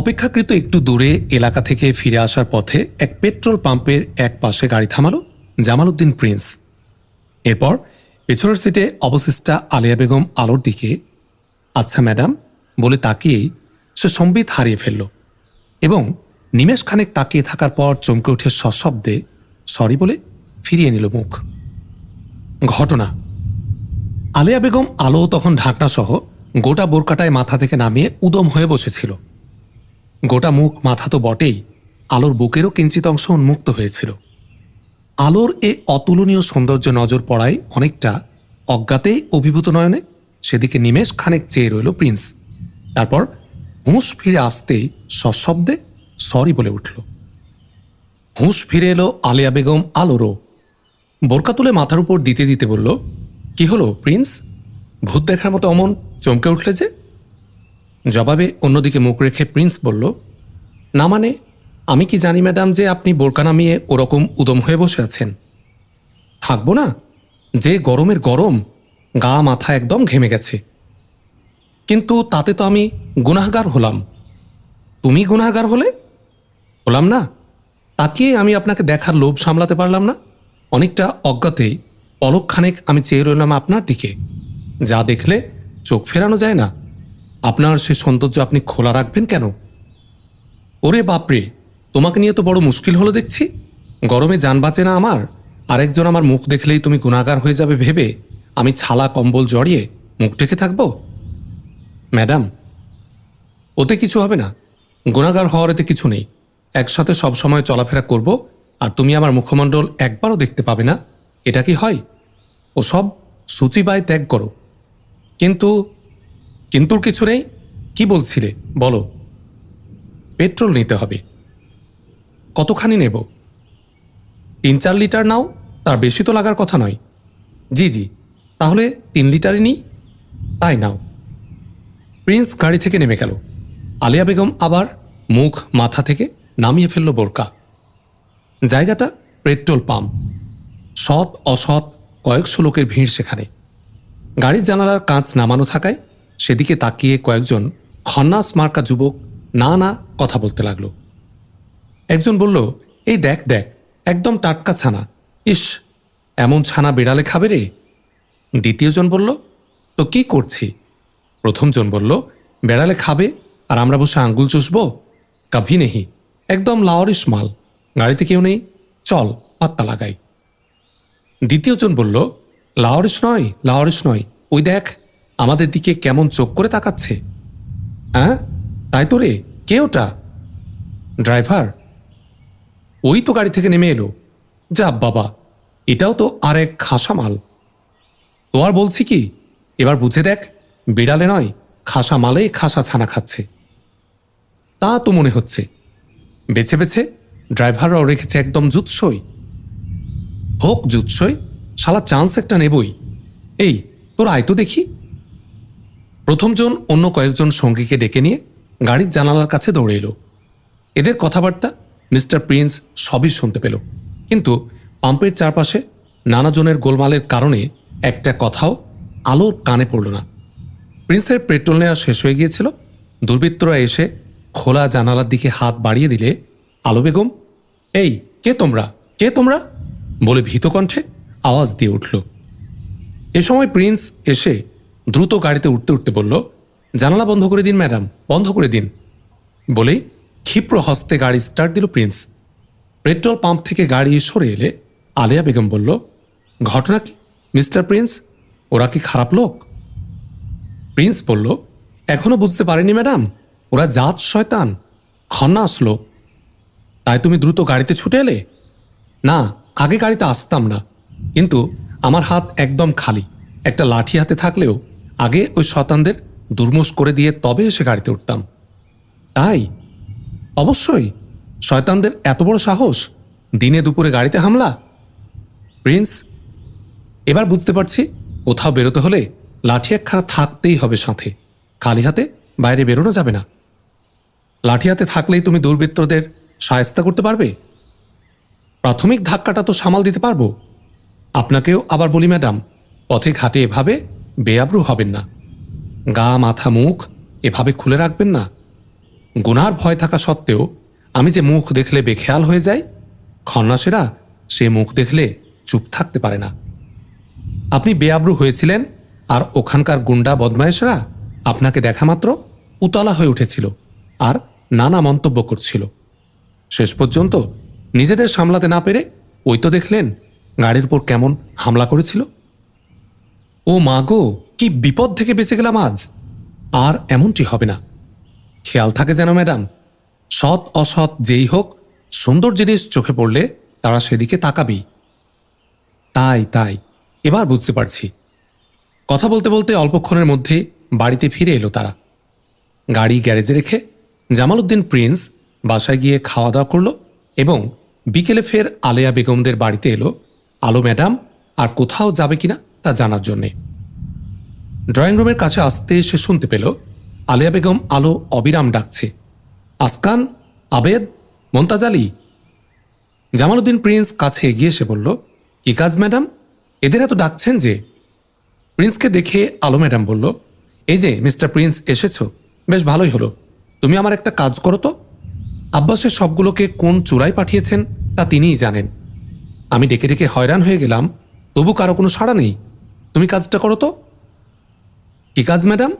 অপেক্ষাকৃত একটু দূরে এলাকা থেকে ফিরে আসার পথে এক পেট্রোল পাম্পের এক পাশে গাড়ি থামালো জামালউদ্দিন প্রিন্স। এরপর পেছনের সিটে অবশিষ্টা আলিয়া বেগম আলোর দিকে আচ্ছা ম্যাডাম, বলে তাকিয়েই সে সম্বিত হারিয়ে ফেলল এবং নিমেষ খানেক তাকিয়ে থাকার পর চমকে উঠে সশব্দে সরি বলে ফিরিয়ে নিল মুখ। ঘটনা। আলিয়া বেগম আলো তখন ঢাকনা সহ গোটা বোরকাটায় মাথা থেকে নামিয়ে উদম হয়ে বসেছিল। গোটা মুখ, মাথা তো বটেই। আলোর বুকেরও কিঞ্চিত অংশ উন্মুক্ত হয়েছিল। আলোর এ অতুলনীয় সৌন্দর্য নজর পড়ায় অনেকটা অজ্ঞাতেই অভিভূত নয়নে সেদিকে নিমেষ খানেক চেয়ে রইল প্রিন্স। তারপর হুঁশ ফিরে আসতেই সশব্দে সরি বলে উঠল। হুঁশ ফিরে এলো আলিয়া বেগম আলোরও। বোরকা তুলে মাথার উপর দিতে দিতে বলল, কি হলো প্রিন্স? ভূত দেখার মতো অমন চমকে উঠলে যে? জবাবে অন্যদিকে মুখ রেখে প্রিন্স বলল, না মানে আমি কি জানি, ম্যাডাম, যে আপনি বোরকা নামিয়ে ওরকম উদম হয়ে বসে আছেন? থাকব না। যে গরমের গরম, গা, মাথা একদম ঘেমে গেছে। কিন্তু তাতে তো আমি গুনাহগার হলাম। তুমি গুনাহগার হলে? হলাম না। তাকিয়ে আমি আপনাকে দেখার লোভ সামলাতে পারলাম না। অনেকটা অজ্ঞাতেই পলকখানেক আমি চেয়ে রইলাম আপনার দিকে। যা দেখলে চোখ ফেরানো যায় না। আপনার সে সৌন্দর্য আপনি খোলা রাখবেন কেন? ওরে বাপরে, তোমাকে নিয়ে তো বড় মুশকিল হলো দেখছি। গরমে যান বাঁচে না আমার। আরেকজন আমার মুখ দেখলেই তুমি গুণাগার হয়ে যাবে ভেবে আমি ছালা কম্বল জড়িয়ে মুখ ঢেকে থাকব? ম্যাডাম, ওতে কিছু হবে না। গুণাগার হওয়ার এতে কিছু নেই। একসাথে সব সময় চলাফেরা করব আর তুমি আমার মুখমণ্ডল একবারও দেখতে পাবে না। এটা কি হয়? ও সব সূচিবায় ত্যাগ করো। কিন্তু কিন্তুর কিছু নেই। কি বলছিলে? বলো। পেট্রোল নিতে হবে। কতখানি নেব? তিন চার লিটার নাও, তার বেশি তো লাগার কথা নয়। জি জি। তাহলে তিন লিটারই নিই। তাই নাও। প্রিন্স গাড়ি থেকে নেমে গেল। আলিয়া বেগম আবার মুখ, মাথা থেকে নামিয়ে ফেলল বোরকা। জায়গাটা পেট্রোল পাম্প। সৎ, অসৎ, কয়েকশো লোকের ভিড় সেখানে। গাড়ির জানালার কাঁচ নামানো থাকায় সেদিকে তাকিয়ে কয়েকজন খন্নাস মার্কা যুবক না না কথা বলতে লাগল। একজন বলল, এই দেখ দেখ, একদম টাটকা ছানা। ইস, এমন ছানা বিড়ালে খাবে রে? দ্বিতীয়জন বলল, তো কি করছি? প্রথমজন বলল, বেড়ালে খাবে আর আমরা বসে আঙ্গুল চুষবো? কাভি নেহি, একদম লাওয়ারিস মাল, গাড়িতে কেউ নেই, চল, পাত্তা লাগাই। দ্বিতীয়জন বলল লাওয়ারিস নয় লাওয়ারিস নয়, ওই দেখ আমাদের দিকে কেমন চোখ করে তাকাচ্ছে? হ্যাঁ তাই তো রে, কে ওটা? ড্রাইভার? ওই তো গাড়ি থেকে নেমে এলো। যা বাবা, এটাও তো আর এক খাসা মাল তো আর বলছি কি, এবার বুঝে দেখ, বিড়ালে নয় খাসা মালে খাসা ছানা খাচ্ছে। তা তো মনে হচ্ছে। বেছে বেছে ড্রাইভাররাও রেখেছে একদম জুৎসই। হোক জুৎসই, শালা চান্স একটা নেবই। এই, তোর আয় তো দেখি। প্রথমজন অন্য কয়েকজন সঙ্গীকে ডেকে নিয়ে গাড়ির জানালার কাছে দৌড়ে এলো। এদের কথাবার্তা মিস্টার প্রিন্স সবই শুনতে পেল। কিন্তু পাম্পের চারপাশে নানাজনের গোলমালের কারণে একটা কথাও আলোর কানে পড়ল না। প্রিন্সের পেট্রোল নেওয়া শেষ হয়ে গিয়েছিল। দুর্বৃত্তরা এসে খোলা জানালার দিকে হাত বাড়িয়ে দিলে, আলো বেগম, এই, কে তোমরা? কে তোমরা? বলে ভীতকণ্ঠে আওয়াজ দিয়ে উঠল। এ সময় প্রিন্স এসে দ্রুত গাড়িতে উঠতে উঠতে বলল, জানালা বন্ধ করে দিন, ম্যাডাম, বন্ধ করে দিন। বলেই ক্ষিপ্র হস্তে গাড়ি স্টার্ট দিল প্রিন্স পেট্রোল পাম্প থেকে গাড়ি সরে এলে আলিয়া বেগম বলল, ঘটনা কি, মিস্টার প্রিন্স ওরা কি খারাপ লোক? প্রিন্স বলল, এখনও বুঝতে পারেনি, ম্যাডাম। ওরা জাত শয়তান, খন্নাস লোক। তাই তুমি দ্রুত গাড়িতে ছুটে এলে? না, আগে গাড়িতে আসতাম না। কিন্তু আমার হাত একদম খালি। একটা লাঠি হাতে থাকলেও আগে ওই শতানদের দুর্মুষ করে দিয়ে তবে এসে গাড়িতে উঠতাম। তাই অবশ্যই শয়তানদের এত বড় সাহস দিনে দুপুরে গাড়িতে হামলা? প্রিন্স, এবার বুঝতে পারছি কোথাও বেরোতে হলে লাঠি একখানা থাকতেই হবে সাথে। খালি হাতে বাইরে বেরোনো যাবে না। লাঠি হাতে থাকলেই তুমি দুর্বৃত্তদের সায়স্তা করতে পারবে? প্রাথমিক ধাক্কাটা তো সামাল দিতে পারব। আপনাকেও আবার বলি, ম্যাডাম, পথে ঘাটে এভাবে বেয়াব্রু হবেন না। গা, মাথা, মুখ এভাবে খুলে রাখবেন না। গুনার ভয় থাকা সত্ত্বেও আমি যে মুখ দেখলে বেখেয়াল হয়ে যাই, খন্নাসেরা সে মুখ দেখলে চুপ থাকতে পারে না। আপনি বেআব্রু হয়েছিলেন আর ওখানকার গুন্ডা বদমায়েশরা আপনাকে দেখা মাত্র উতলা হয়ে উঠেছিল আর নানা মন্তব্য করছিল। শেষ পর্যন্ত নিজেদের সামলাতে না পেরে ওই তো দেখলেন গাড়ির উপর কেমন হামলা করেছিল। ও মা গো, কি বিপদ থেকে বেঁচে গেলাম আজ? আর এমনটি হবে না। খেয়াল থাকে যেন, ম্যাডাম, সৎ, অসৎ যেই হোক, সুন্দর জিনিস চোখে পড়লে তারা সেদিকে তাকাবেই। তাই তাই, এবার বুঝতে পারছি। কথা বলতে বলতে অল্পক্ষণের মধ্যে বাড়িতে ফিরে এলো তারা। গাড়ি গ্যারেজে রেখে জামালউদ্দিন প্রিন্স বাসায় গিয়ে খাওয়া দাওয়া করল এবং বিকেলে ফের আলেয়া বেগমদের বাড়িতে এলো, আলো, ম্যাডাম, আর কোথাও যাবে কিনা? তা জানার জন্যে। ড্রয়িং রুমের কাছে আসতে সে শুনতে পেল, আলিয়া বেগম আলো অবিরাম ডাকছে। আসকান, আবেদ, মমতাজ আলী। জামালউদ্দিন প্রিন্স কাছে এগিয়ে এসে বলল, কি কাজ, ম্যাডাম? এদের এত ডাকছেন যে? প্রিন্সকে দেখে আলো ম্যাডাম বলল, এই যে, মিস্টার প্রিন্স এসেছ, বেশ ভালোই হলো। তুমি আমার একটা কাজ করো তো। আব্বাসের সবগুলোকে কোন চূড়ায় পাঠিয়েছেন তা তিনিই জানেন। আমি ডেকে ডেকে হয়রান হয়ে গেলাম, তবু কারও কোনো সাড়া নেই। তুমি কাজটা করো তো। কি কাজ, ম্যাডাম?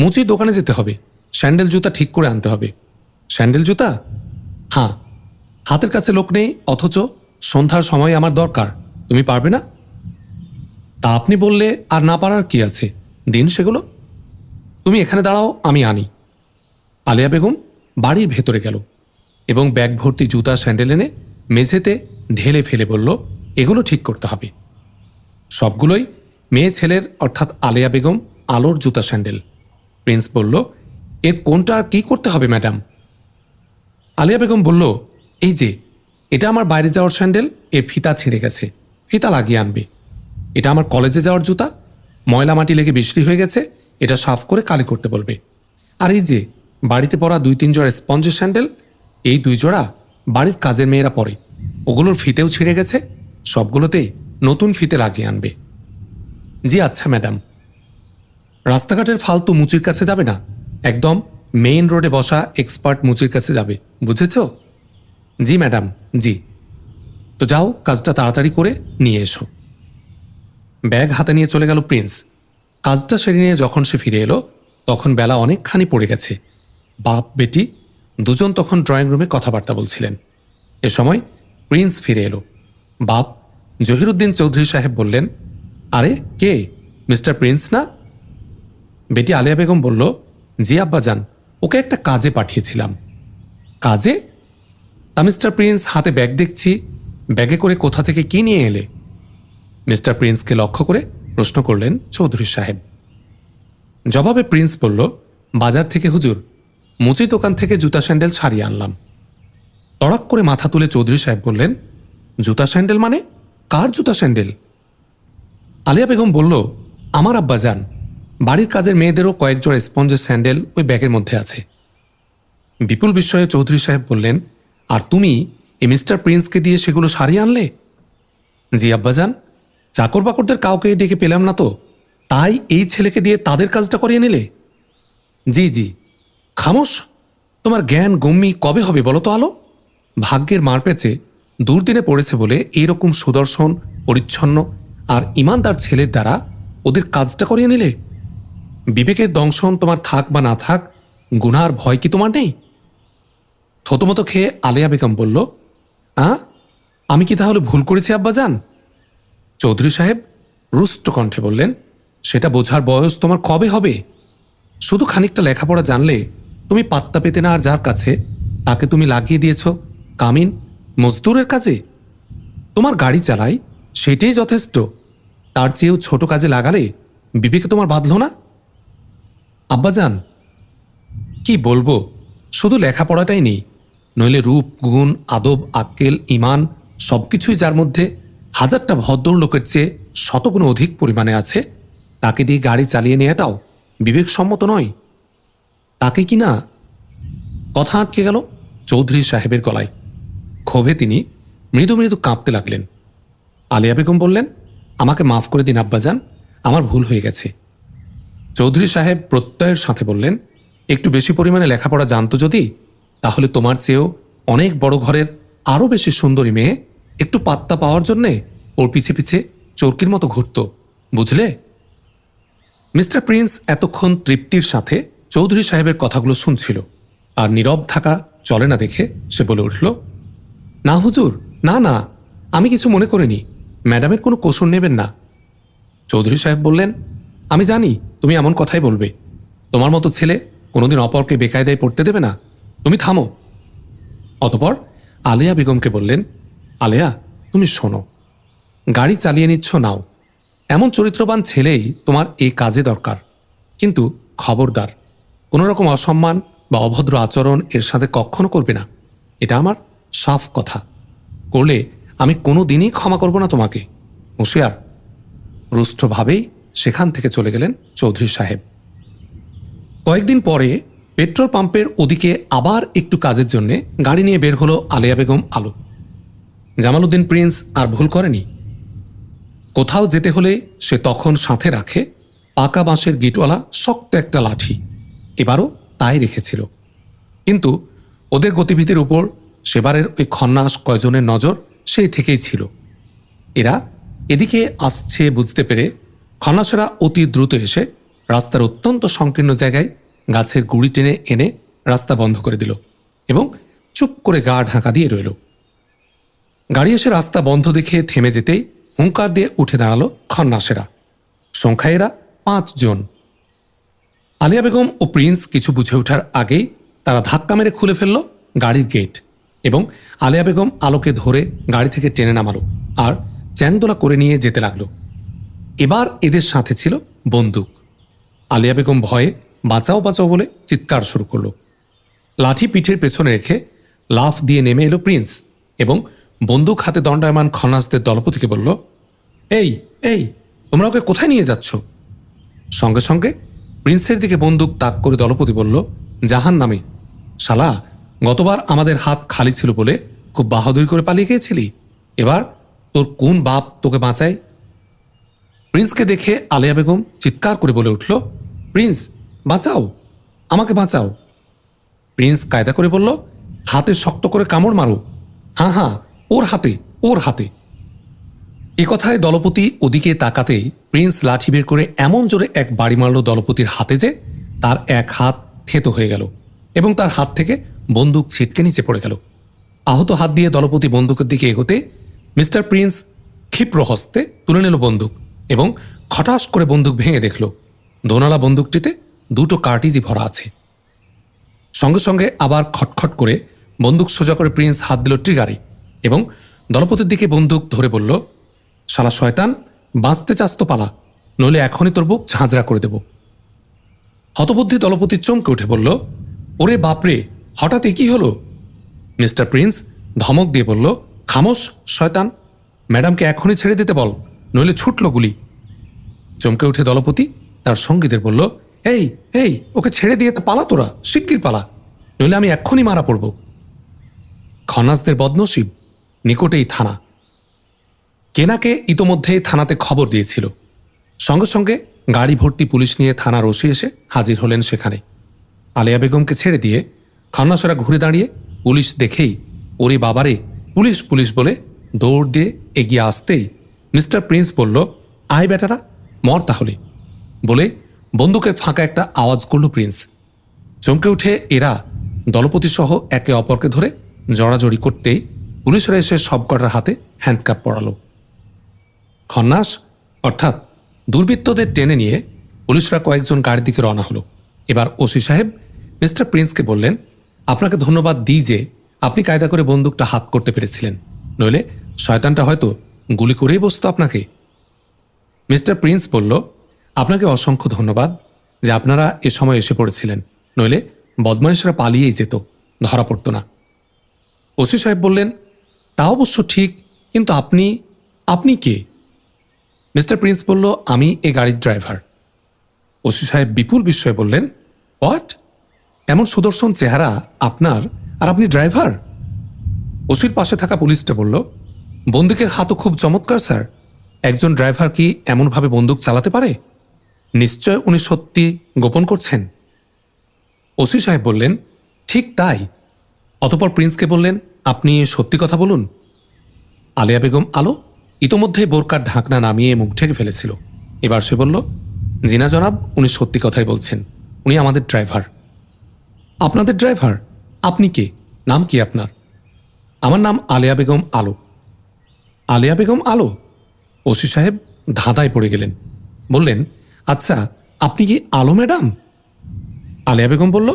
মুচির দোকানে যেতে হবে। স্যান্ডেল জুতা ঠিক করে আনতে হবে। স্যান্ডেল জুতা? হ্যাঁ। হাতের কাছে লোক নেই, অথচ সন্ধ্যার সময় আমার দরকার। তুমি পারবে না? তা আপনি বললে আর না পারার কি আছে? দিন সেগুলো? তুমি এখানে দাঁড়াও, আমি আনি। আলিয়া বেগম বাড়ির ভেতরে গেল এবং ব্যাগ ভর্তি জুতা, স্যান্ডেল এনে মেঝেতে ঢেলে ফেলে বলল, এগুলো ঠিক করতে হবে। সবগুলোই মেয়ে ছেলের, অর্থাৎ আলিয়া বেগম, আলোর জুতা স্যান্ডেল। প্রিন্স বলল, এর কোনটা আর কি করতে হবে, ম্যাডাম? আলিয়া বেগম বলল, এই যে, এটা আমার বাইরে যাওয়ার স্যান্ডেল, এর ফিতা ছিঁড়ে গেছে, ফিতা লাগিয়ে আনবে। এটা আমার কলেজে যাওয়ার জুতা, ময়লা মাটি লেগে বিশ্রী হয়ে গেছে, এটা সাফ করে কালি করতে বলবে। আর এই যে, বাড়িতে পরা দুই তিন জোড়া স্পঞ্জের স্যান্ডেল, এই দুই জোড়া বাড়ির কাজের মেয়েরা পরে। ওগুলোর ফিতেও ছিঁড়ে গেছে, সবগুলোতেই নতুন ফিতে লাগিয়ে আনবে। জি আচ্ছা ম্যাডাম। রাস্তাঘাটের ফালতু মুচির কাছে যাবে না? একদম মেইন রোডে বসা এক্সপার্ট মুচির কাছে যাবে, বুঝেছ? জি, ম্যাডাম, জি। তো যাও, কাজটা তাড়াতাড়ি করে নিয়ে এসো। ব্যাগ হাতে নিয়ে চলে গেল প্রিন্স। কাজটা সেরে নিয়ে যখন সে ফিরে এলো, তখন বেলা অনেকখানি পড়ে গেছে। বাপ, বেটি, দুজন তখন ড্রয়িং রুমে কথাবার্তা বলছিলেন। এ সময় প্রিন্স ফিরে এলো। বাপ, জহিরুদ্দিন চৌধুরী সাহেব বললেন আরে কে? মিস্টার প্রিন্স না? বেটি আলিয়া বেগম বলল, জি আব্বা যান ওকে একটা কাজে পাঠিয়েছিলাম। কাজে? তা মিস্টার প্রিন্স হাতে ব্যাগ দেখছি, ব্যাগে করে কোথা থেকে কি নিয়ে এলে? মিস্টার প্রিন্সকে লক্ষ্য করে প্রশ্ন করলেন চৌধুরী সাহেব। জবাবে প্রিন্স বলল, বাজার থেকে হুজুর মুচি দোকান থেকে জুতা স্যান্ডেল সারিয়ে আনলাম। তড়াক করে মাথা তুলে চৌধুরী সাহেব বললেন, জুতা স্যান্ডেল মানে? কার জুতা স্যান্ডেল? আলিয়া বেগম বলল, আমার আব্বা যান। বাড়ির কাজের মেয়েদেরও কয়েক জোড়া স্পঞ্জের স্যান্ডেল ওই ব্যাগের মধ্যে আছে। বিপুল বিস্ময়ে চৌধুরী সাহেব বললেন, আর তুমি এই মিস্টার প্রিন্সকে দিয়ে সেগুলো সারিয়ে আনলে? জি আব্বাজান চাকর বাকরদের কাউকে ডেকে পেলাম না তো। তাই এই ছেলেকে দিয়ে তাদের কাজটা করিয়ে নিলে? জি জি। খামোশ, তোমার জ্ঞান গম্যি কবে হবে বলো তো আলো? ভাগ্যের মার পেঁচে দুর্দিনে পড়েছে বলে এইরকম সুদর্শন, পরিচ্ছন্ন আর ইমানদার ছেলের দ্বারা ওদের কাজটা করিয়ে নিলে? বিবেকের দংশন তোমার থাক বা না থাক, গুনার ভয় কি তোমার নেই? থতমতো খেয়ে আলিয়া বেগম বলল, আ? আমি কি তাহলে ভুল করেছি আব্বা আব্বাজান? চৌধুরী সাহেব রুষ্ট কণ্ঠে বললেন, সেটা বোঝার বয়স তোমার কবে হবে? শুধু খানিকটা লেখাপড়া জানলে তুমি পাত্তা পেতে না আর যার কাছে? তাকে তুমি লাগিয়ে দিয়েছ, কামিন, মজদুরের কাজে? তোমার গাড়ি চালাই সেটাই যথেষ্ট। তার চেয়েও ছোট কাজে লাগালে বিবেকে তোমার বাঁধল না? আব্বাজান, কি বলব? শুধু লেখাপড়াটাই নেই, নইলে রূপ, গুণ, আদব, আক্কেল ইমান সবকিছুই যার মধ্যে হাজারটা ভদ্রলোকের চেয়ে শতগুণ অধিক পরিমাণে আছে, তাকে দিয়ে গাড়ি চালিয়ে নেওয়াটাও বিবেকসম্মত নয়। তাকে কি না? কথা আটকে গেল চৌধুরী সাহেবের গলায়। ক্ষোভে তিনি মৃদু মৃদু কাঁপতে লাগলেন। আলিয়া বেগম বললেন, আমাকে মাফ করে দিন, আব্বাজান, আমার ভুল হয়ে গেছে। চৌধুরী সাহেব প্রত্যয়ের সাথে বললেন, একটু বেশি পরিমাণে লেখাপড়া জানতো যদি, তাহলে তোমার চেয়েও অনেক বড় ঘরের আরও বেশি সুন্দরী মেয়ে একটু পাত্তা পাওয়ার জন্যে ওর পিছে পিছে চরকির মতো ঘুরত, বুঝলে? মিস্টার প্রিন্স এতক্ষণ তৃপ্তির সাথে চৌধুরী সাহেবের কথাগুলো শুনছিল, আর নীরব থাকা চলে না দেখে সে বলে উঠল, না হুজুর, না না, আমি কিছু মনে করিনি। ম্যাডামের কোনো কসুর নেবেন না। চৌধুরী সাহেব বললেন, আমি জানি, তুমি এমন কথাই বলবে। তোমার মতো ছেলে কোনোদিন অপরকে বেকায়দায় পড়তে দেবে না। তুমি থামো। অতপর আলেয়া বেগমকে বললেন, আলেয়া, তুমি শোনো। গাড়ি চালিয়ে নিচ্ছ, নাও। এমন চরিত্রবান ছেলেই তোমার এই কাজে দরকার। কিন্তু খবরদার কোনো রকম অসম্মান বা অভদ্র আচরণ এর সাথে কখনো করবে না। এটা আমার সাফ কথা। করলে আমি কোনো দিনই ক্ষমা করব না তোমাকে। হুঁশিয়ার। রুষ্টভাবেই সেখান থেকে চলে গেলেন চৌধুরী সাহেব। কয়েকদিন পরে পেট্রোল পাম্পের ওদিকে আবার একটু কাজের জন্য গাড়ি নিয়ে বের হলো আলিয়া বেগম আলো। জামালউদ্দিন প্রিন্স আর ভুল করেনি। কোথাও যেতে হলে সে তখন সাথে রাখে পাকা বাঁশের গিটওয়ালা শক্ত একটা লাঠি। এবারও তাই রেখেছিল। কিন্তু ওদের গতিবিধির উপর সেবারের ওই খন্নাস কয়জনের নজর সেই থেকেই ছিল। এরা এদিকে আসছে বুঝতে পেরে খন্নাসেরা অতি দ্রুত এসে রাস্তার অত্যন্ত সংকীর্ণ জায়গায় গাছের গুড়ি টেনে এনে রাস্তা বন্ধ করে দিল এবং চুপ করে গা ঢাকা দিয়ে রইল। গাড়ি এসে রাস্তা বন্ধ দেখে থেমে যেতেই হুঙ্কার দিয়ে উঠে দাঁড়াল খন্নাসেরা সংখ্যায় এরা পাঁচজন। আলিয়া বেগম ও প্রিন্স কিছু বুঝে ওঠার আগেই তারা ধাক্কা মেরে খুলে ফেলল গাড়ির গেট। এবং আলিয়া বেগম আলোকে ধরে গাড়ি থেকে টেনে নামালো আর চ্যাংদোলা করে নিয়ে যেতে লাগল। এবার এদের সাথে ছিল বন্দুক। আলিয়া বেগম ভয়ে বাঁচাও বাঁচাও বলে চিৎকার শুরু করল। লাঠি পিঠের পেছনে রেখে লাফ দিয়ে নেমে এলো প্রিন্স এবং বন্দুক হাতে দণ্ডায়মান খন্নাসদের দলপতিকে বলল, এই এই, তোমরা ওকে কোথায় নিয়ে যাচ্ছ? সঙ্গে সঙ্গে প্রিন্সের দিকে বন্দুক তাক করে দলপতি বলল জাহান নামে শালা গতবার আমাদের হাত খালি ছিল বলে খুব বাহাদুরি করে পালিয়ে গিয়েছিলি। এবার তোর কোন বাপ তোকে বাঁচায়? প্রিন্সকে দেখে আলিয়া বেগম চিৎকার করে বলে উঠল, প্রিন্স, বাঁচাও, আমাকে বাঁচাও। প্রিন্স কায়দা করে বলল, হাতে শক্ত করে কামড় মারো। হ্যাঁ হ্যাঁ ওর হাতে ওর হাতে। এ কথায় দলপতি ওদিকে তাকাতেই প্রিন্স লাঠি বের করে এমন জোরে এক বাড়ি মারল দলপতির হাতে যে তার এক হাত থেতো হয়ে গেল। এবং তার হাত থেকে বন্দুক ছিটকে নিচে পড়ে গেল। আহত হাত দিয়ে দলপতি বন্দুকের দিকে এগোতে মিস্টার প্রিন্স ক্ষিপ্র হস্তে তুলে নিল বন্দুক এবং খটাস করে বন্দুক ভেঙে দেখল। দোনালা বন্দুকটিতে দুটো কার্টিজই ভরা আছে। সঙ্গে সঙ্গে আবার খটখট করে বন্দুক সোজা করে প্রিন্স হাত দিল ট্রিগারে এবং দলপতির দিকে বন্দুক ধরে বলল, শালা শয়তান, বাঁচতে চাস তো পালা, নইলে এখনই তোর বুক ঝাঁঝরা করে দেব। হতবুদ্ধি দলপতি চমকে উঠে বলল ওরে বাপরে, হঠাৎ কি হলো? মিস্টার প্রিন্স ধমক দিয়ে বলল, খামোশ, শয়তান! ম্যাডামকে এখনই ছেড়ে দিতে বল, নইলে ছুটল গুলি। চমকে উঠে দলপতি তার সঙ্গীদের বলল, এই এই, ওকে ছেড়ে দিয়ে পালা তোরা, শিগগির পালা, নইলে আমি এক্ষুনি মারা পড়ব। খনাসদের বদনসিব নিকটেই থানা। কেনাকে ইতোমধ্যেই থানাতে খবর দিয়েছিল। সঙ্গে সঙ্গে গাড়ি ভর্তি পুলিশ নিয়ে থানার ওসি এসে হাজির হলেন সেখানে। আলিয়া বেগমকে ছেড়ে দিয়ে খন্নাসরা ঘুরে দাঁড়িয়ে পুলিশ দেখেই, ওরে বাবারে, পুলিশ পুলিশ বলে দৌড় দিয়ে এগিয়ে আসতেই মিস্টার প্রিন্স বলল, আয় বেটারা, মর তাহলে বলে বন্দুকের ফাঁকা একটা আওয়াজ করল প্রিন্স। চমকে উঠে এরা দলপতি সহ একে অপরকে ধরে জড়াজড়ি করতেই পুলিশরা এসে সবকটার হাতে হ্যান্ডকাপ পড়ালো খন্নাস, অর্থাৎ দুর্বৃত্তদের টেনে নিয়ে পুলিশরা কয়েকজন গাড়ির দিকে রওনা হলো। এবার ওসি সাহেব মিস্টার প্রিন্সকে বললেন, আপনাকে ধন্যবাদ দিই যে আপনি কায়দা করে বন্দুকটা হাত করতে পেরেছিলেন। নইলে শয়তানটা হয়তো গুলি করেই বসতো আপনাকে। মিস্টার প্রিন্স বলল, আপনাকে অসংখ্য ধন্যবাদ যে আপনারা এ সময় এসে পড়েছিলেন। নইলে বদমাইশরা পালিয়েই যেত, ধরা পড়তো না। ওসি সাহেব বললেন, তা অবশ্য ঠিক, কিন্তু আপনি আপনি কে? মিস্টার প্রিন্স বলল, আমি এ গাড়ির ড্রাইভার। ওসি সাহেব বিপুল বিস্ময়ে বললেন, হোয়াট? এমন সুদর্শন চেহারা আপনার আর আপনি ড্রাইভার? ওসির পাশে থাকা পুলিশটা বলল, বন্দুকের হাতও খুব চমৎকার, স্যার। একজন ড্রাইভার কি এমনভাবে বন্দুক চালাতে পারে? নিশ্চয় উনি সত্যি গোপন করছেন। ওসি সাহেব বললেন, ঠিক তাই। অতপর প্রিন্সকে বললেন, আপনি সত্যি কথা বলুন। আলিয়া বেগম আলো ইতোমধ্যে বোরকার ঢাকনা নামিয়ে মুখ ঢেকে ফেলেছিল। এবার সে বলল, জিনা জনাব, উনি সত্যি কথাই বলছেন। উনি আমাদের ড্রাইভার। আপনাদের ড্রাইভার? আপনি কে? নাম কি আপনার? আমার নাম আলিয়া বেগম আলো। আলিয়া বেগম আলো? ওসি সাহেব ধাঁধায় পড়ে গেলেন। বললেন আচ্ছা আপনি কি আলো ম্যাডাম? আলিয়া বেগম বলল,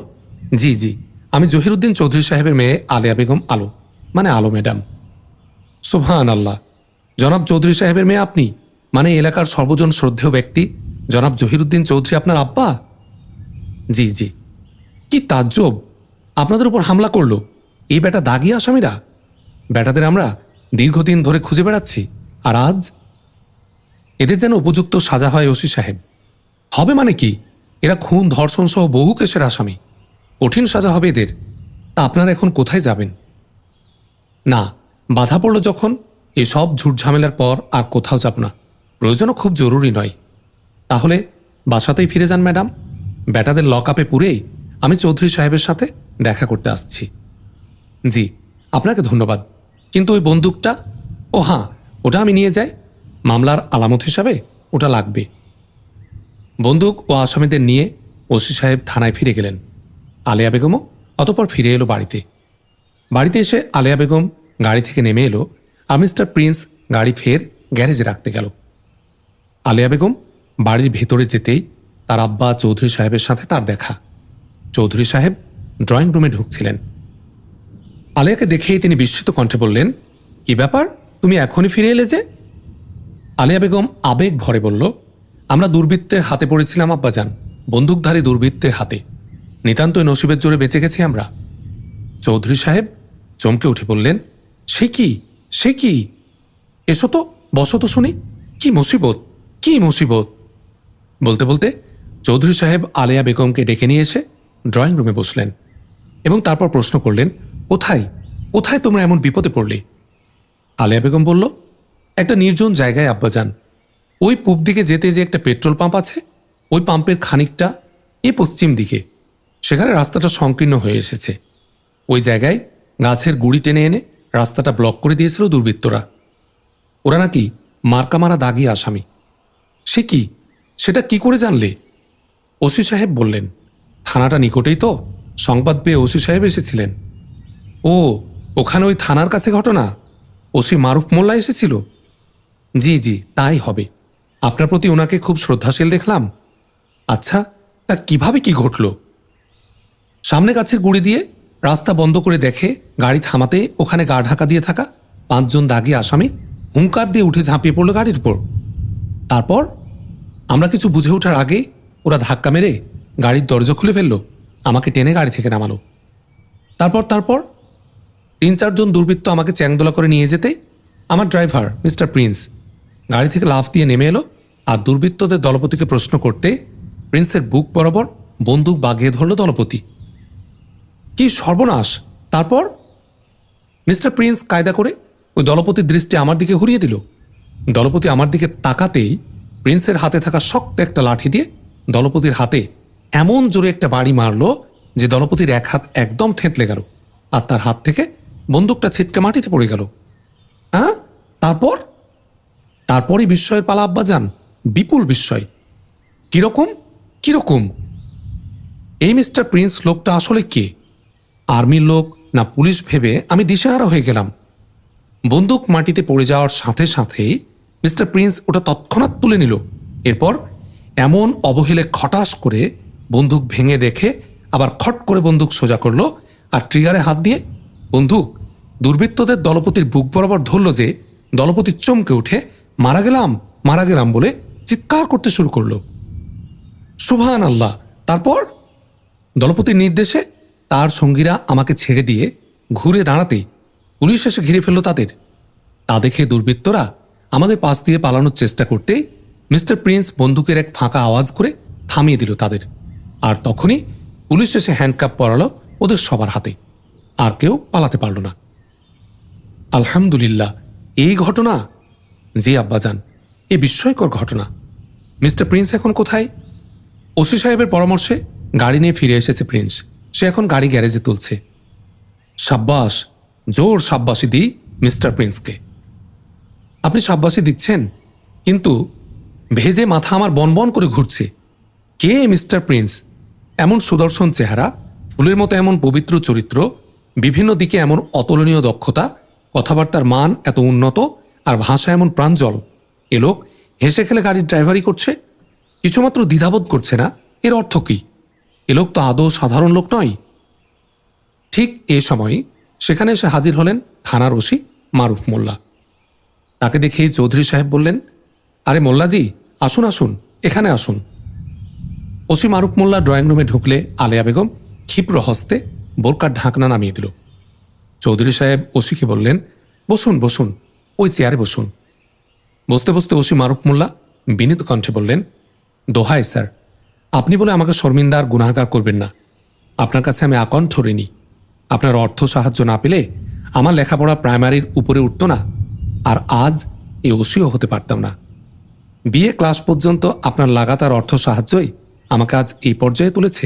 জি জি, আমি জহিরুদ্দিন চৌধুরী সাহেবের মেয়ে আলিয়া বেগম আলো মানে আলো ম্যাডাম। সুবহান আল্লাহ জনাব চৌধুরী সাহেবের মেয়ে আপনি? মানে এলাকার সর্বজন শ্রদ্ধেয় ব্যক্তি জনাব জহিরুদ্দিন চৌধুরী আপনার আব্বা? জি জি। কি তাজ্জব? আপনাদের উপর হামলা করল। এই বেটা দাগি আসামিরা? বেটাদের আমরা দীর্ঘদিন ধরে খুঁজে বেড়াচ্ছি। আর আজ এদের যেন উপযুক্ত সাজা হয় ওসি সাহেব। হবে মানে কি? এরা খুন, ধর্ষণ সহ বহু কেসের আসামি। কঠিন সাজা হবে এদের। তা আপনারা এখন কোথায় যাবেন? না, বাধা পড়ল যখন এসব ঝামেলার পর আর কোথাও যাব না। প্রয়োজনও খুব জরুরি নয়। তাহলে বাসাতেই ফিরে যান, ম্যাডাম। ব্যাটাদের লক আপে পুরেই আমি চৌধুরী সাহেবের সাথে দেখা করতে আসছি। জি, আপনাকে ধন্যবাদ। কিন্তু ওই বন্দুকটা, ও হ্যাঁ ওটা আমি নিয়ে যাই। মামলার আলামত হিসাবে ওটা লাগবে। বন্দুক ও আসামিদের নিয়ে ওসি সাহেব থানায় ফিরে গেলেন। আলেয়া বেগমও অতপর ফিরে এলো বাড়িতে। বাড়িতে এসে আলেয়া বেগম গাড়ি থেকে নেমে এলো আর মিস্টার প্রিন্স গাড়ি ফের গ্যারেজে রাখতে গেল। আলেয়া বেগম বাড়ির ভেতরে যেতেই তার আব্বা চৌধুরী সাহেবের সাথে তার দেখা। চৌধুরী সাহেব ড্রয়িং রুমে ঢুকছিলেন। আলিয়াকে দেখেই তিনি বিস্মিত কণ্ঠে বললেন, কি ব্যাপার? তুমি এখনই ফিরে এলে যে? আলিয়া বেগম আবেগ ভরে বলল, আমরা দুর্বৃত্তের হাতে পড়েছিলাম, আব্বাজান। বন্দুকধারী দুর্বৃত্তের হাতে। নিতান্তই নসিবের জোরে বেঁচে গেছি আমরা। চৌধুরী সাহেব চমকে উঠে বললেন, সে কি? সে কি? এসো তো, বসো তো শুনি। কি মুসিবত? কি মুসিবত? বলতে বলতে চৌধুরী সাহেব আলিয়া বেগমকে ডেকে নিয়ে এসে ড্রয়িং রুমে বসলেন এবং তারপর প্রশ্ন করলেন, কোথায়? কোথায় তোমরা এমন বিপদে পড়লে? আলেয়া বেগম বলল, একটা নির্জন জায়গায় আব্বা যান ওই পূব দিকে যেতে যে একটা পেট্রোল পাম্প আছে, ওই পাম্পের খানিকটা এ পশ্চিম দিকে। সেখানে রাস্তাটা সংকীর্ণ হয়ে এসেছে। ওই জায়গায় গাছের গুড়ি টেনে এনে রাস্তাটা ব্লক করে দিয়েছিল দুর্বৃত্তরা। ওরা নাকি মার্কা মারা দাগি আসামি। সে কি? সেটা কি করে জানলে? ওসি সাহেব বললেন থানাটা নিকটেই তো। সংবাদ পেয়ে ওসি সাহেব এসেছিলেন। ও, ওখানে ওই থানার কাছে ঘটনা? ওসি মারুফ মোল্লা এসেছিল? জি জি, তাই হবে। আপনার প্রতি ওনাকে খুব শ্রদ্ধাশীল দেখলাম। আচ্ছা তা কীভাবে কি ঘটল? সামনে গাছের গুড়ি দিয়ে রাস্তা বন্ধ করে দেখে গাড়ি থামাতে ওখানে গা ঢাকা দিয়ে থাকা পাঁচজন দাগি আসামি হুঙ্কার দিয়ে উঠে ঝাঁপিয়ে পড়ল গাড়ির উপর। তারপর আমরা কিছু বুঝে ওঠার আগে ওরা ধাক্কা মেরে গাড়ির দরজা খুলে ফেলল। আমাকে টেনে গাড়ি থেকে নামালো। তারপর তারপর? তিন, চারজন দুর্বৃত্ত আমাকে চ্যাংদোলা করে নিয়ে যেতে আমার ড্রাইভার, মিস্টার প্রিন্স, গাড়ি থেকে লাফ দিয়ে নেমে এলো আর দুর্বৃত্তদের দলপতিকে প্রশ্ন করতে প্রিন্সের বুক বরাবর বন্দুক বাগিয়ে ধরল দলপতি। কি সর্বনাশ! তারপর? মিস্টার প্রিন্স কায়দা করে ওই দলপতির দৃষ্টি আমার দিকে ঘুরিয়ে দিল। দলপতি আমার দিকে তাকাতেই প্রিন্সের হাতে থাকা শক্ত একটা লাঠি দিয়ে দলপতির হাতে এমন জোরে একটা বাড়ি মারলো যে দলপতির এক হাত একদম থেঁতলে গেল আর তার হাত থেকে বন্দুকটা ছিটকে মাটিতে পড়ে গেল। হ্যাঁ? তারপর? তারপরই বিস্ময়ের পালা আব্বা যান বিপুল বিস্ময়। কীরকম? কীরকম? এই মিস্টার প্রিন্স লোকটা আসলে কে? আর্মির লোক না পুলিশ ভেবে আমি দিশেহারা হয়ে গেলাম। বন্দুক মাটিতে পড়ে যাওয়ার সাথে সাথে মিস্টার প্রিন্স ওটা তৎক্ষণাৎ তুলে নিল। এরপর এমন অবহেলে খটাস করে বন্দুক ভেঙে দেখে আবার খট করে বন্দুক সোজা করল আর ট্রিগারে হাত দিয়ে, বন্দুক, দুর্বৃত্তদের দলপতির বুক বরাবর ধরল যে দলপতি চমকে উঠে মারা গেলাম মারা গেলাম বলে চিৎকার করতে শুরু করল। সুভান আল্লাহ তারপর? দলপতির নির্দেশে তার সঙ্গীরা আমাকে ছেড়ে দিয়ে ঘুরে দাঁড়াতেই পুলিশ এসে ঘিরে ফেলল তাদের। তা দেখে দুর্বৃত্তরা আমাদের পাশ দিয়ে পালানোর চেষ্টা করতেই মিস্টার প্রিন্স বন্দুকের এক ফাঁকা আওয়াজ করে থামিয়ে দিল তাদের। আর তখনই পুলিশ এসে হ্যান্ডকাপ পরালো ওদের সবার হাতে। আর কেউ পালাতে পারল না। আলহামদুলিল্লাহ, এই ঘটনা? জি আব্বাজান, এ বিস্ময়কর ঘটনা। মিস্টার প্রিন্স এখন কোথায়? ওসি সাহেবের পরামর্শে গাড়ি নিয়ে ফিরে এসেছে প্রিন্স। সে এখন গাড়ি গ্যারেজে তুলছে। সাব্বাস, জোর সাব্বাসি দিই মিস্টার প্রিন্সকে। আপনি সাব্বাসি দিচ্ছেন, কিন্তু ভেজে মাথা আমার বনবন করে ঘুরছে। কে মিস্টার প্রিন্স? এমন সুদর্শন চেহারা, ফুলের মতো এমন পবিত্র চরিত্র, বিভিন্ন দিকে এমন অতুলনীয় দক্ষতা, কথাবার্তার মান এত উন্নত আর ভাষা এমন প্রাঞ্জল। এ লোক হেসে খেলে গাড়ির ড্রাইভারি করছে। কিছুমাত্র দ্বিধাবোধ করছে না, এর অর্থ কী? এ লোক তো আদৌ সাধারণ লোক নয়। ঠিক এ সময় সেখানে এসে হাজির হলেন থানার ওসি মারুফ মোল্লা। তাকে দেখেই চৌধুরী সাহেব বললেন, আরে মোল্লাজি, আসুন আসুন, এখানে আসুন। ওসি মারুফ মোল্লা ড্রয়িং রুমে ঢুকলে আলেয়া বেগম ক্ষিপ্র হস্তে বোরকার ঢাকনা নামিয়ে দিল। চৌধুরী সাহেব ওসিকে বললেন, বসুন বসুন, ওই চেয়ারে বসুন। বসতে বসতে ওসি মারুফ মোল্লা বিনীত কণ্ঠে বললেন, দোহাই স্যার, আপনি বলে আমাকে শর্মিন্দার আর গুণাগার করবেন না। আপনার কাছে আমি আকণ্ঠ ঋণী। আপনার অর্থ সাহায্য না পেলে আমার লেখাপড়া প্রাইমারির উপরে উঠত না, আর আজ এ ওসিও হতে পারতাম না। বিয়ে ক্লাস পর্যন্ত আপনার লাগাতার অর্থ সাহায্যই আমাকে আজ এই পর্যায়ে তুলেছে।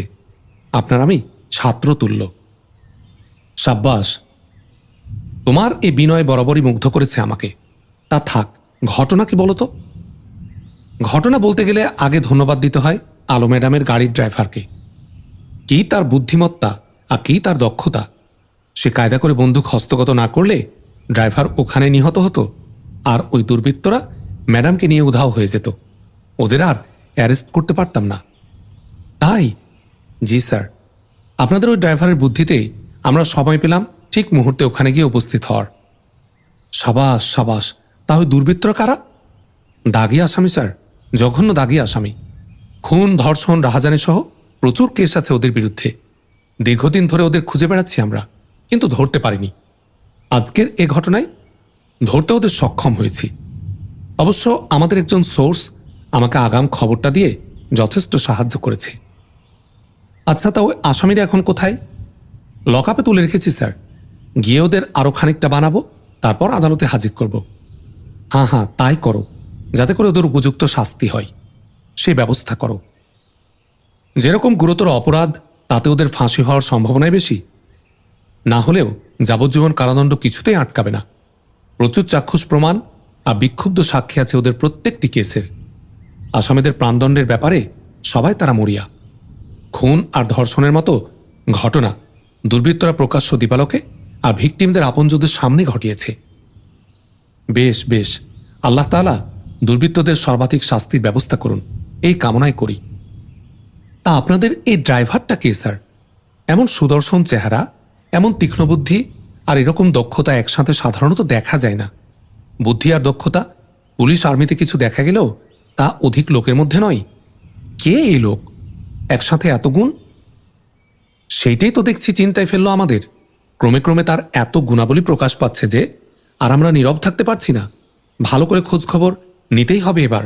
আপনার আমি ছাত্র তুল্য। সাব্বাস, তোমার এই বিনয় বরাবরই মুগ্ধ করেছে আমাকে। তা থাক, ঘটনা কি বলো তো ঘটনা বলতে গেলে আগে ধন্যবাদ দিতে হয় আলো ম্যাডামের গাড়ির ড্রাইভারকে। কি তার বুদ্ধিমত্তা আর কি তার দক্ষতা? সে কায়দা করে বন্দুক হস্তগত না করলে ড্রাইভার ওখানে নিহত হতো আর ওই দুর্বৃত্তরা ম্যাডামকে নিয়ে উধাও হয়ে যেত। ওদের আর অ্যারেস্ট করতে পারতাম না। তাই? জি, স্যার। আপনাদের ওই ড্রাইভারের বুদ্ধিতে আমরা সময় পেলাম ঠিক মুহূর্তে ওখানে গিয়ে উপস্থিত হওয়ার। সাবাস সাবাস, তাহলে দুর্বৃত্তরা কারা? দাগি আসামি, স্যার। জঘন্য দাগি আসামি। খুন, ধর্ষণ, রাহাজানি সহ প্রচুর কেস আছে ওদের বিরুদ্ধে। দীর্ঘদিন ধরে ওদের খুঁজে বেড়াচ্ছি আমরা, কিন্তু ধরতে পারিনি। আজকের এ ঘটনায় ধরতে ওদের সক্ষম হয়েছি। অবশ্য আমাদের একজন সোর্স আমাকে আগাম খবরটা দিয়ে যথেষ্ট সাহায্য করেছে। আচ্ছা তা ওই আসামিরা এখন কোথায়? লকআপে তুলে রেখেছি, স্যার। গিয়ে ওদের আরও খানিকটা বানাবো, তারপর আদালতে হাজির করব। হ্যাঁ হ্যাঁ তাই করো, যাতে করে ওদের উপযুক্ত শাস্তি হয়। সেই ব্যবস্থা করো। যেরকম গুরুতর অপরাধ, তাতে ওদের ফাঁসি হওয়ার সম্ভাবনাই বেশি। না হলেও যাবজ্জীবন কারাদণ্ড কিছুতেই আটকাবে না। প্রচুর চাক্ষুষ প্রমাণ আর বিক্ষুব্ধ সাক্ষী আছে ওদের প্রত্যেকটি কেসের। আসামিদের প্রাণদণ্ডের ব্যাপারে সবাই তারা মরিয়া। খুন আর ধর্ষণের মতো ঘটনা দুর্বৃত্তরা প্রকাশ্য দীপালকে আর ভিকটিমদের আপনজনদের সামনে ঘটিয়েছে। বেশ বেশ। আল্লাহ তাআলা দুর্বৃত্তদের সর্বাধিক শাস্তির ব্যবস্থা করুন। এই কামনায় করি। তা আপনাদের এই ড্রাইভারটা কে, স্যার? এমন সুদর্শন চেহারা, এমন তীক্ষ্ণ বুদ্ধি আর এরকম দক্ষতা একসাথে সাধারণত দেখা যায় না। বুদ্ধি আর দক্ষতা পুলিশ আর্মিতে কিছু দেখা গেলেও তা অধিক লোকের মধ্যে নয়। কে এই লোক? একসাথে এত গুণ? সেইটাই তো দেখছি চিন্তায় ফেলল আমাদের। ক্রমে ক্রমে তার এত গুণাবলী প্রকাশ পাচ্ছে যে, আর আমরা নীরব থাকতে পারছি না। ভালো করে খোঁজ খবর নিতেই হবে এবার।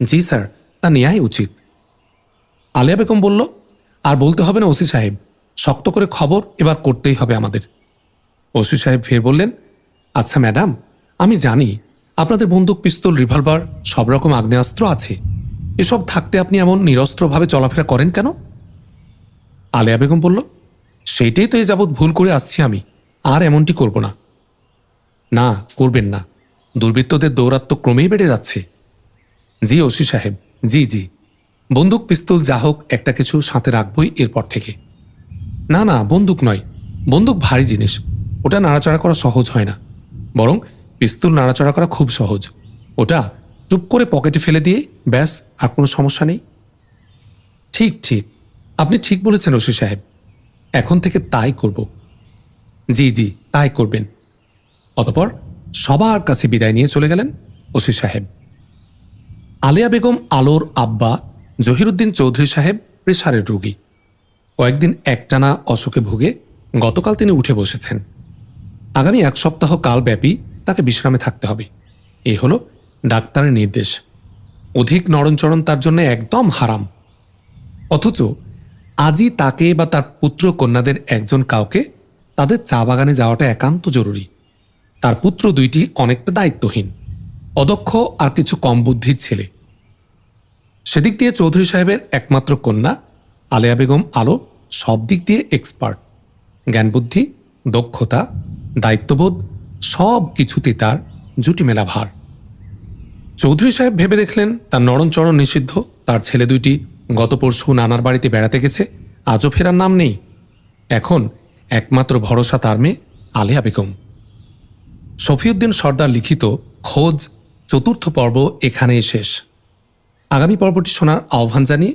জি স্যার, তা নেয়াই উচিত। আলিয়া বেগম বলল, আর বলতে হবে না ওসি সাহেব, শক্ত করে খবর এবার করতেই হবে আমাদের। ওসি সাহেব ফের বললেন আচ্ছা ম্যাডাম, আমি জানি, আপনাদের বন্দুক, পিস্তল, রিভলভার সব রকম আগ্নেয়াস্ত্র আছে। এসব থাকতে আপনি এমন নিরস্ত্রভাবে চলাফেরা করেন কেন? আলেয়া বেগম বলল, সেইটাই তো এ যাবৎ ভুল করে আসছি আমি। আর এমনটি করব না। না, করবেন না। দুর্বৃত্তদের দৌরাত্ম ক্রমেই বেড়ে যাচ্ছে। জি, ওসি সাহেব। জি জি। বন্দুক, পিস্তল, যা হোক, একটা কিছু সাথে রাখবই এরপর থেকে। না না, বন্দুক নয়। বন্দুক ভারী জিনিস। ওটা নাড়াচাড়া করা সহজ হয় না। বরং পিস্তল নাড়াচাড়া করা খুব সহজ। ওটা চুপ করে পকেটে ফেলে দিয়ে ব্যাস, আর কোনো সমস্যা নেই। ঠিক ঠিক। আপনি ঠিক বলেছেন ওসি সাহেব। এখন থেকে তাই করব। জি জি, তাই করবেন। অতপর সবার কাছে বিদায় নিয়ে চলে গেলেন ওসি সাহেব। আলিয়া বেগম আলোর আব্বা জহিরুদ্দিন চৌধুরী সাহেব প্রেসারের রোগী। কয়েকদিন একটানা অসুখে ভুগে গতকাল তিনি উঠে বসেছেন। আগামী এক সপ্তাহ কালব্যাপী তাকে বিশ্রামে থাকতে হবে। এই হলো ডাক্তারের নির্দেশ। অধিক নরণচরণ তার জন্য একদম হারাম। অথচ আজই তাকে বা তার পুত্র কন্যাদের একজন কাউকে তাদের চা বাগানে যাওয়াটা একান্ত জরুরি। তার পুত্র দুইটি অনেকটা দায়িত্বহীন, অদক্ষ আর কিছু কম বুদ্ধির ছেলে। সেদিক দিয়ে চৌধুরী সাহেবের একমাত্র কন্যা, আলেয়া বেগম আলো সব দিক দিয়ে এক্সপার্ট জ্ঞানবুদ্ধি, দক্ষতা, দায়িত্ববোধ সব কিছুতে তার জুটি মেলা ভার। চৌধুরী সাহেব ভেবে দেখলেন তার নরণচরণ নিষিদ্ধ, তার ছেলে দুইটি গত পরশু নানার বাড়িতে বেড়াতে গেছে, আজও ফেরার নাম নেই। এখন একমাত্র ভরসা তার মেয়ে, আলেয়া বেগম। শফিউদ্দিন সর্দার লিখিত খোঁজ চতুর্থ পর্ব এখানেই শেষ। আগামী পর্বটি শোনার আহ্বান জানিয়ে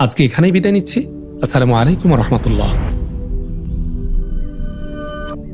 আজকে এখানেই বিদায় নিচ্ছি। আসসালামু আলাইকুম রহমতুল্লাহ।